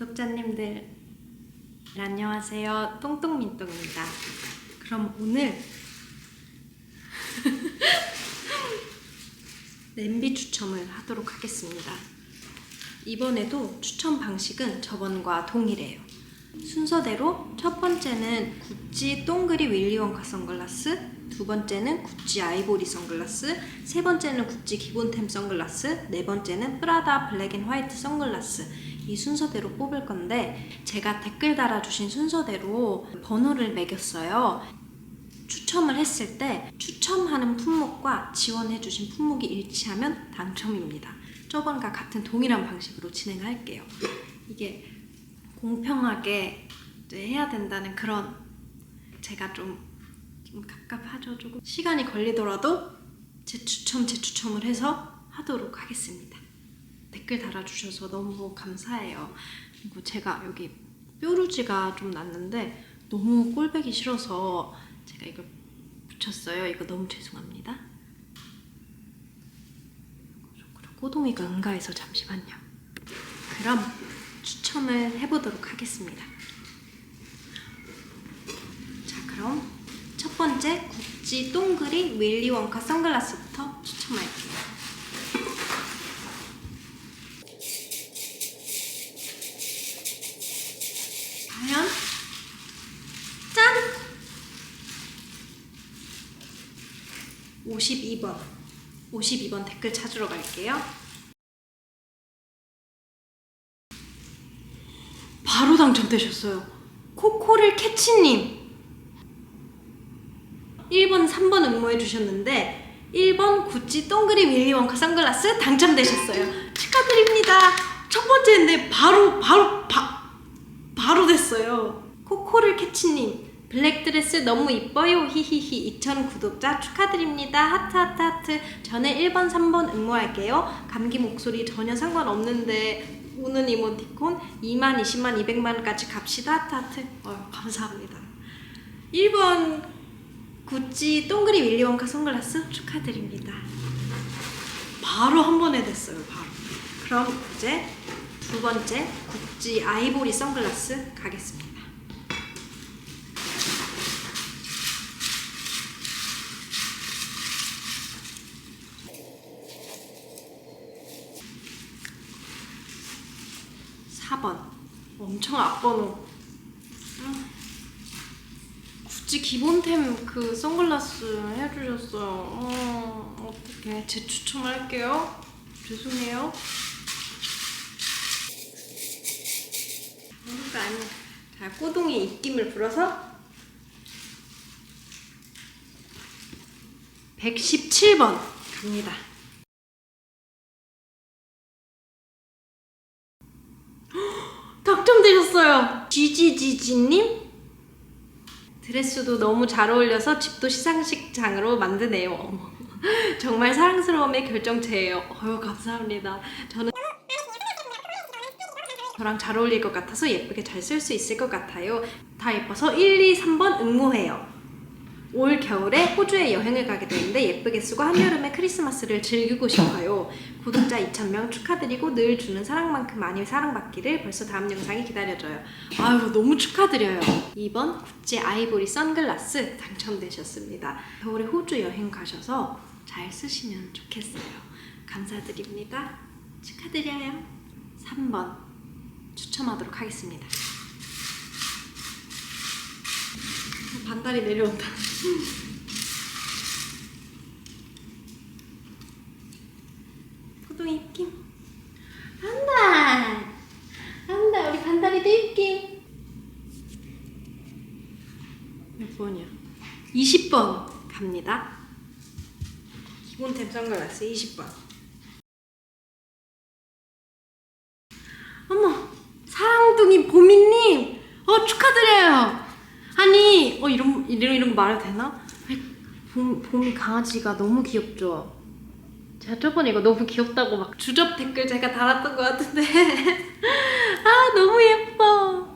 구독자님들 안녕하세요. 똥똥민똥입니다. 그럼 오늘 냄비 추첨을 하도록 하겠습니다. 이번에도 추첨 방식은 저번과 동일해요. 순서대로 첫 번째는 구찌 동그리 윌리원카 선글라스 두 번째는 구찌 아이보리 선글라스 세 번째는 구찌 기본템 선글라스 네 번째는 프라다 블랙 앤 화이트 선글라스. 이 순서대로 뽑을 건데 제가 댓글 달아주신 순서대로 번호를 매겼어요. 추첨을 했을 때 추첨하는 품목과 지원해주신 품목이 일치하면 당첨입니다. 저번과 같은 동일한 방식으로 진행할게요. 이게 공평하게 해야 된다는 그런 제가 좀, 좀 갑갑하죠. 조금 시간이 걸리더라도 재추첨 재추첨을 해서 하도록 하겠습니다. 댓글 달아주셔서 너무 감사해요. 그리고 제가 여기 뾰루지가 좀 났는데 너무 꼴배기 싫어서 제가 이걸 붙였어요. 이거 너무 죄송합니다. 그리고 꼬동이가 응가해서 잠시만요. 그럼 추첨을 해보도록 하겠습니다. 자, 그럼 첫 번째 구찌 동그리 윌리 원카 선글라스부터 짠! 52번 52번 댓글 찾으러 갈게요. 바로 당첨되셨어요. 코코를 캐치님. 1번, 3번 응모해 주셨는데 1번 구찌 동그리 윌리원카 선글라스 당첨되셨어요. 축하드립니다. 첫 번째인데 바로 바로 바, 바로 됐어요. 코코를 캐치님. 블랙드레스 너무 이뻐요. 히히히 2000 구독자 축하드립니다. 하트 하트 하트. 저는 1번, 3번 응모할게요. 감기 목소리 전혀 상관없는데 우는 이모티콘 2만, 20만, 200만까지 갑시다. 하트 하트. 어, 감사합니다. 1번 구찌 동그리 윌리원카 선글라스 축하드립니다. 바로 한 번에 됐어요. 바로. 그럼 이제 두 번째 구찌 아이보리 선글라스 가겠습니다. 엄청 앞번호 음. 굳이 기본템 그 선글라스 해주셨어요. 어, 어떡해. 재추첨할게요. 죄송해요. 일단 자 꼬동이 입김을 불어서 117번 갑니다. 당첨되셨어요. 지지지지님? 드레스도 너무 잘 어울려서 집도 시상식장으로 만드네요. 정말 사랑스러움의 결정체예요. 어유 감사합니다. 저는 저랑 잘 어울릴 것 같아서 예쁘게 잘 쓸 수 있을 것 같아요. 다 예뻐서 1, 2, 3번 응모해요. 올 겨울에 호주에 여행을 가게 되는데 예쁘게 쓰고 한여름에 크리스마스를 즐기고 싶어요. 구독자 2,000명 축하드리고 늘 주는 사랑만큼 많이 사랑받기를 벌써 다음 영상이 기다려져요. 아유 너무 축하드려요. 2번 구찌 아이보리 선글라스 당첨되셨습니다. 겨울에 호주 여행 가셔서 잘 쓰시면 좋겠어요. 감사드립니다. 축하드려요. 3번 추첨하도록 하겠습니다. 반달이 내려온다. 포동이 입김. 한다. 한다. 우리 반달이도 입김. 몇 번이야? 20번 갑니다. 기본템 선글라스 20번. 어머, 사랑둥이 보미님, 어 축하드려요. 아니, 어 이런 이런 이런 거 말해도 되나? 봄이 강아지가 너무 귀엽죠. 제가 저번에 이거 너무 귀엽다고 막 주접 댓글 제가 달았던 것 같은데, 아 너무 예뻐.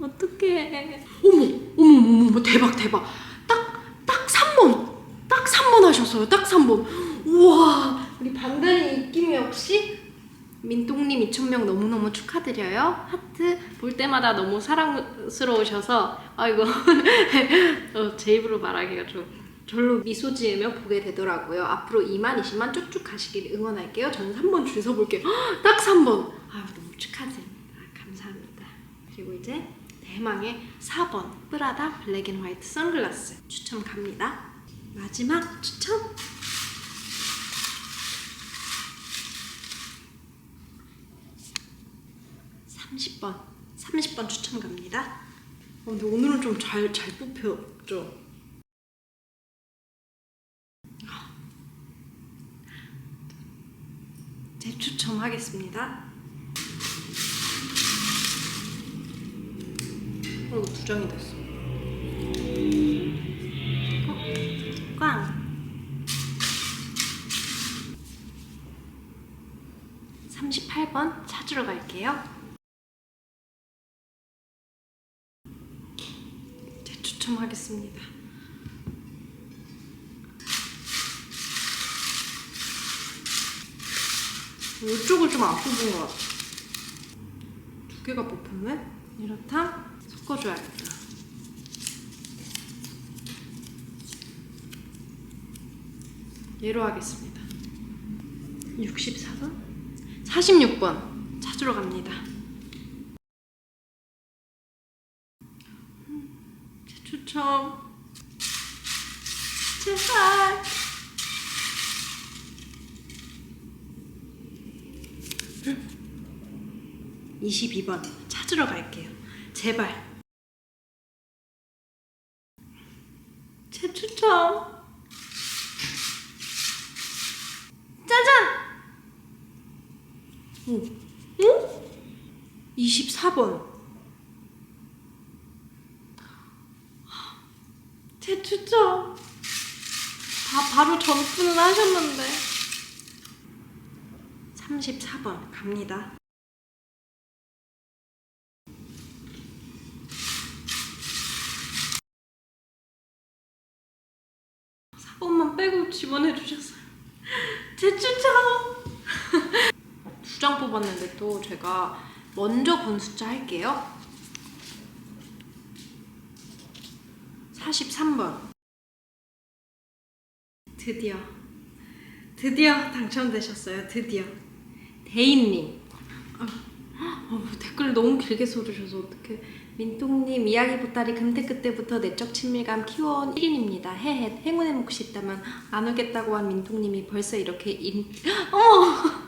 어떡해. 어머, 어머, 어머, 대박, 대박. 딱, 딱 3번. 딱 3번 하셨어요. 딱 3번. 우와, 우리 반달이 입김이 역시 민똥님 2,000명 너무너무 축하드려요. 하트 볼 때마다 너무 사랑스러우셔서 아이고 어, 제 입으로 말하기가 좀 절로 미소 지으며 보게 되더라고요. 앞으로 2만 20만 쭉쭉 가시길 응원할게요. 저는 3번 줄 서볼게요. 헉, 딱 3번. 아 너무 축하드립니다. 감사합니다. 그리고 이제 대망의 4번 프라다 블랙 앤 화이트 선글라스 추첨 갑니다. 마지막 추첨. 30번 30번 추천 갑니다. 어, 근데 오늘은 좀 잘 잘 뽑혔죠. 재추첨하겠습니다. 어, 이거 두 장이 됐어. 어? 찾으러 갈게요. 재추첨하겠습니다. 이쪽을 좀안 뽑은 것 같아. 두 개가 뽑혔네? 이렇다? 섞어줘야겠다. 얘로 하겠습니다. 64번? 46번 찾으러 갑니다. 제 추첨. 제발. 음. 22번 찾으러 갈게요. 제발. 제 추첨. 짜잔! 오. 응? 24번. 제 추첨. 다 바로 전투는 하셨는데. 34번 갑니다. 사번만 빼고 지원해 주셨어요. 제 추첨. 두 장 뽑았는데 또 제가 먼저 본 숫자 할게요. 43번. 드디어 드디어 당첨되셨어요. 드디어 대인님. 어, 어, 댓글 너무 길게 써주셔서 어떻게 민똥님 이야기 보따리 금태 그때부터 내적 친밀감 키워온 1인입니다. 헤헤 행운의 몫이 있다면 안 오겠다고 한 민똥님이 벌써 이렇게 인... 어머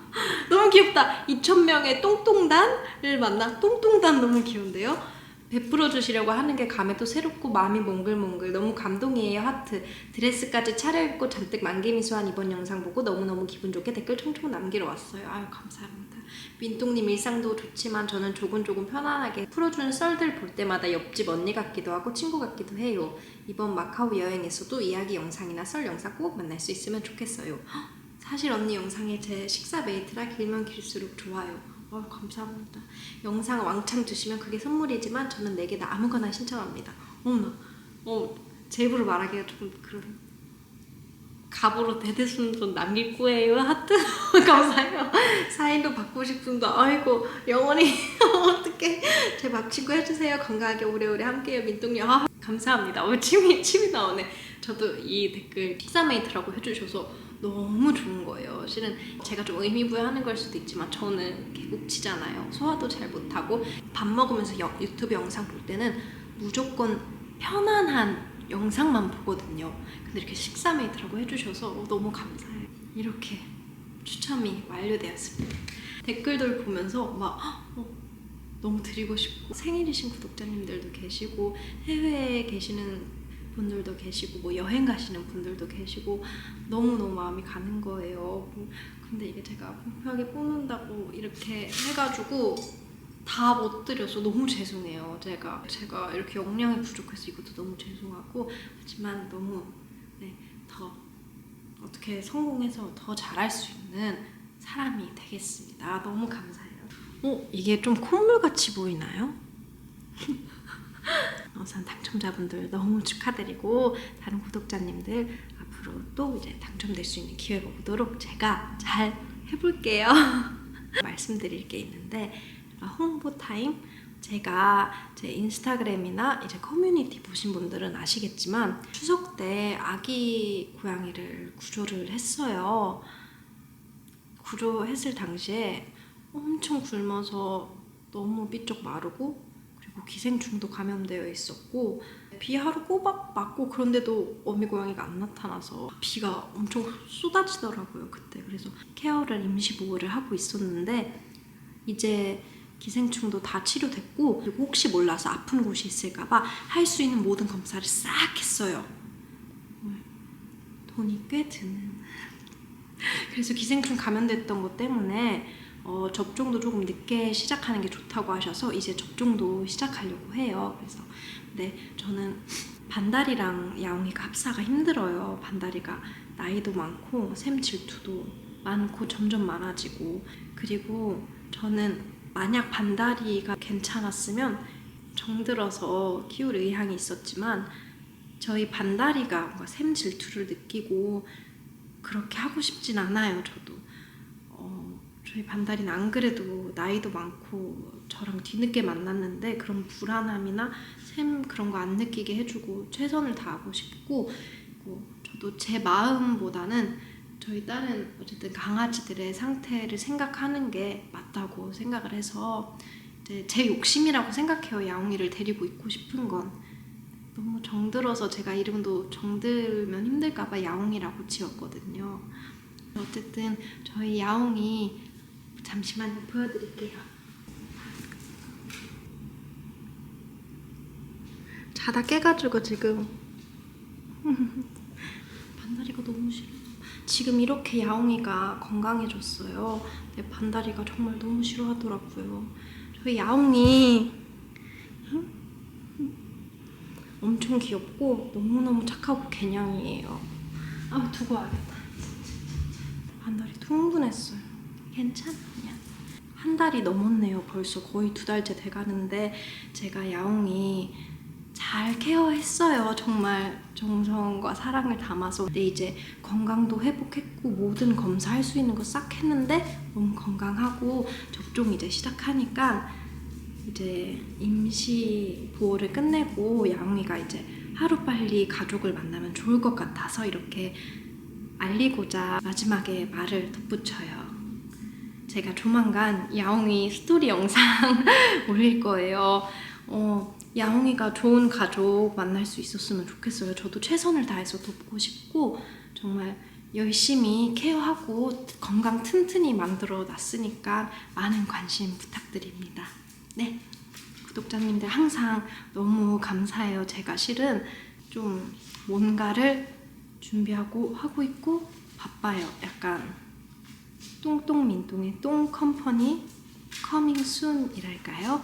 너무 귀엽다. 2,000명의 똥똥단을 만나. 똥똥단 너무 귀여운데요. 베풀어 주시려고 하는 게 감회도 새롭고 마음이 몽글몽글. 너무 감동이에요 하트. 드레스까지 차려입고 잔뜩 만개미소한 이번 영상 보고 너무너무 기분 좋게 댓글 총총 남기러 왔어요. 아유 감사합니다. 민똥님 일상도 좋지만 저는 조금조금 편안하게 풀어주는 썰들 볼 때마다 옆집 언니 같기도 하고 친구 같기도 해요. 이번 마카오 여행에서도 이야기 영상이나 썰 영상 꼭 만날 수 있으면 좋겠어요. 헉, 사실 언니 영상이 제 식사 메이트라 길면 길수록 좋아요 아 감사합니다. 영상 왕창 주시면 그게 선물이지만 저는 내게 다 아무거나 신청합니다. 어머나, 어, 제 입으로 말하기가 좀 그런 갑으로 대대순 남길 거예요 하트 감사해요. 사인도 받고 싶습니다. 아이고 영원히 어떻게 제 맘친구 해주세요. 건강하게 오래오래 함께해요 민똥님. 아 감사합니다. 어, 침이 침이 나오네. 저도 이 댓글 식사메이트라고 해주셔서 너무 좋은 거예요. 실은 제가 좀 의미 부여하는 걸 수도 있지만 저는 개국치잖아요. 소화도 잘 못하고 밥 먹으면서 여- 유튜브 영상 볼 때는 무조건 편안한 영상만 보거든요. 근데 이렇게 식사 메이트라고 해주셔서 어, 너무 감사해요. 이렇게 추첨이 완료되었습니다. 댓글들 보면서 막 어, 너무 드리고 싶고 생일이신 구독자님들도 계시고 해외에 계시는 분들도 계시고 뭐 여행 가시는 분들도 계시고 너무너무 마음이 가는 거예요. 뭐, 근데 이게 제가 공평하게 뽑는다고 이렇게 해가지고 다 못 드려서 너무 죄송해요. 제가 제가 이렇게 역량이 부족해서 이것도 너무 죄송하고 하지만 너무 네, 더 어떻게 성공해서 더 잘할 수 있는 사람이 되겠습니다. 너무 감사해요. 어 이게 좀 콧물 같이 보이나요? 우선 당첨자분들 너무 축하드리고 다른 구독자님들 앞으로 또 이제 당첨될 수 있는 기회가 오도록 제가 잘 해볼게요. 말씀드릴 게 있는데 아, 홍보 타임 제가 제 인스타그램이나 이제 커뮤니티 보신 분들은 아시겠지만 추석 때 아기 고양이를 구조를 했어요. 구조했을 당시에 엄청 굶어서 너무 삐쩍 마르고 그리고 기생충도 감염되어 있었고 비 하루 꼬박 맞고 그런데도 어미 고양이가 안 나타나서 비가 엄청 쏟아지더라고요 그때 그래서 케어를 임시 보호를 하고 있었는데 이제 기생충도 다 치료됐고 그리고 혹시 몰라서 아픈 곳이 있을까봐 할 수 있는 모든 검사를 싹 했어요. 음, 돈이 꽤 드는. 그래서 기생충 감염됐던 것 때문에 어, 접종도 조금 늦게 시작하는 게 좋다고 하셔서 이제 접종도 시작하려고 해요. 그래서 근데 저는 반달이랑 야옹이가 합사가 힘들어요. 반달이가 나이도 많고 샘 질투도 많고 점점 많아지고 그리고 저는 만약 반다리가 괜찮았으면 정들어서 키울 의향이 있었지만 저희 반다리가 뭔가 샘 질투를 느끼고 그렇게 하고 싶진 않아요 저도 어, 저희 반다리는 안 그래도 나이도 많고 저랑 뒤늦게 만났는데 그런 불안함이나 샘 그런 거 안 느끼게 해주고 최선을 다하고 싶고 뭐 저도 제 마음보다는 저희 딸은 어쨌든 강아지들의 상태를 생각하는 게 맞다고 생각을 해서 이제 제 욕심이라고 생각해요. 야옹이를 데리고 있고 싶은 건 너무 정들어서 제가 이름도 정들면 힘들까봐 야옹이라고 지었거든요. 어쨌든 저희 야옹이 잠시만요 보여드릴게요. 자다 깨가지고 지금 반다리가 너무 싫어. 지금 이렇게 야옹이가 건강해졌어요. 근데 반다리가 정말 너무 싫어하더라고요. 저희 야옹이 엄청 귀엽고 너무너무 착하고 개냥이에요. 아 두고 와야겠다. 반다리 퉁분했어요. 괜찮냐? 한 달이 넘었네요. 벌써 거의 두 달째 돼가는데 제가 야옹이 잘 케어했어요. 정말 정성과 사랑을 담아서. 근데 이제 건강도 회복했고 모든 검사할 수 있는 거 싹 했는데 너무 건강하고 접종 이제 시작하니까 이제 임시 보호를 끝내고 야옹이가 이제 하루 빨리 가족을 만나면 좋을 것 같아서 이렇게 알리고자 마지막에 말을 덧붙여요. 제가 조만간 야옹이 스토리 영상 올릴 거예요. 어, 야옹이가 좋은 가족 만날 수 있었으면 좋겠어요. 저도 최선을 다해서 돕고 싶고 정말 열심히 케어하고 건강 튼튼히 만들어 놨으니까 많은 관심 부탁드립니다. 네. 구독자님들 항상 너무 감사해요. 제가 실은 좀 뭔가를 준비하고 하고 있고 바빠요. 약간 똥똥민똥의 똥 컴퍼니 커밍 순이랄까요?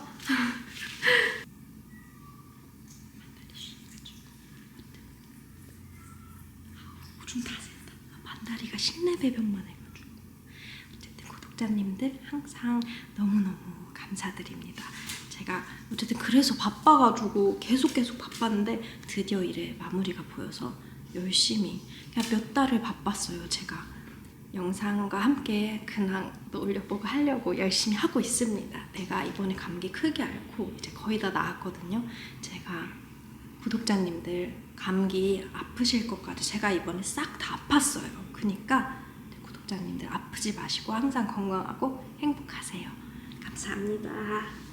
반다리가 실내 배변만 해가지고. 어쨌든 구독자님들 항상 너무너무 감사드립니다. 제가 어쨌든 그래서 바빠가지고 계속 계속 바빴는데 드디어 일에 마무리가 보여서 열심히 그냥 몇 달을 바빴어요. 제가 영상과 함께 근황도 올려보고 하려고 열심히 하고 있습니다. 내가 이번에 감기 크게 앓고 이제 거의 다 나았거든요. 제가 구독자님들 감기 아프실 것까지 제가 이번에 싹 다 아팠어요. 그니까 구독자님들 아프지 마시고 항상 건강하고 행복하세요. 감사합니다.